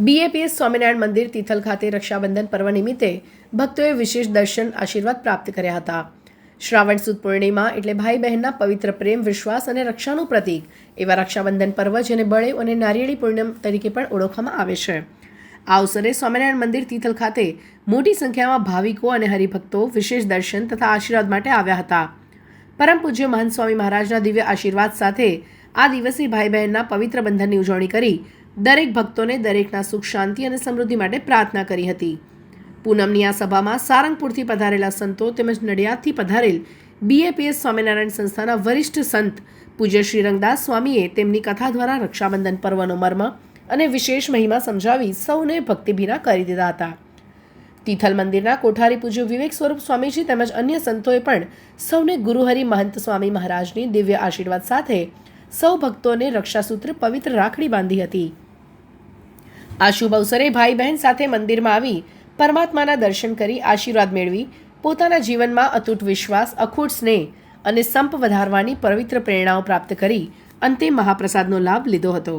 BAPS Swaminarayan મંદિર તિથલ ખાતે રક્ષાબંધન પર્વ નિમિત્તે ભક્તોએ વિશેષ દર્શન, આશીર્વાદ પ્રાપ્ત કર્યા હતા. શ્રાવણ સુદ પૂર્ણિમા એટલે ભાઈ બહેનના પવિત્ર પ્રેમ, વિશ્વાસ અને રક્ષાનું પ્રતીક એવા રક્ષાબંધન પર્વ જેને બળે અને નારિયેળી પૂર્ણિમ તરીકે પણ ઓળખવામાં આવે છે. આ અવસરે સ્વામિનારાયણ મંદિર તિથલ ખાતે મોટી સંખ્યામાં ભાવિકો અને હરિભક્તો વિશેષ દર્શન તથા આશીર્વાદ માટે આવ્યા હતા. પરમ પૂજ્ય મહંત સ્વામી મહારાજના દિવ્ય આશીર્વાદ સાથે આ દિવસે ભાઈ બહેનના પવિત્ર બંધનની ઉજવણી કરી દરેક ભક્તોને દરેકના સુખ, શાંતિ અને સમૃદ્ધિ માટે પ્રાર્થના કરી હતી. પૂનમની આ સભામાં સારંગપુરથી પધારેલા સંતો તેમજ નડિયાદથી પધારેલ બીએપીએસ સ્વામિનારાયણ સંસ્થાના વરિષ્ઠ સંત પૂજ્ય શ્રીરંગદાસ સ્વામીએ તેમની કથા દ્વારા રક્ષાબંધન પર્વનો મર્મ અને વિશેષ મહિમા સમજાવી સૌને ભક્તિભીના કરી દીધા હતા. તિથલ મંદિરના કોઠારી પૂજ્ય વિવેક સ્વરૂપ સ્વામીજી તેમજ અન્ય સંતોએ પણ સૌને ગુરુહરિ મહંત સ્વામી મહારાજની દિવ્ય આશીર્વાદ સાથે સૌ ભક્તોને રક્ષાસૂત્ર પવિત્ર રાખડી બાંધી હતી. આ શુભ અવસરે ભાઈ બહેન સાથે મંદિરમાં આવી પરમાત્માના દર્શન કરી આશીર્વાદ મેળવી પોતાના જીવનમાં અતૂટ વિશ્વાસ, અખૂટ સ્નેહ અને સંપ વધારવાની પવિત્ર પ્રેરણાઓ પ્રાપ્ત કરી અંતે મહાપ્રસાદનો લાભ લીધો હતો.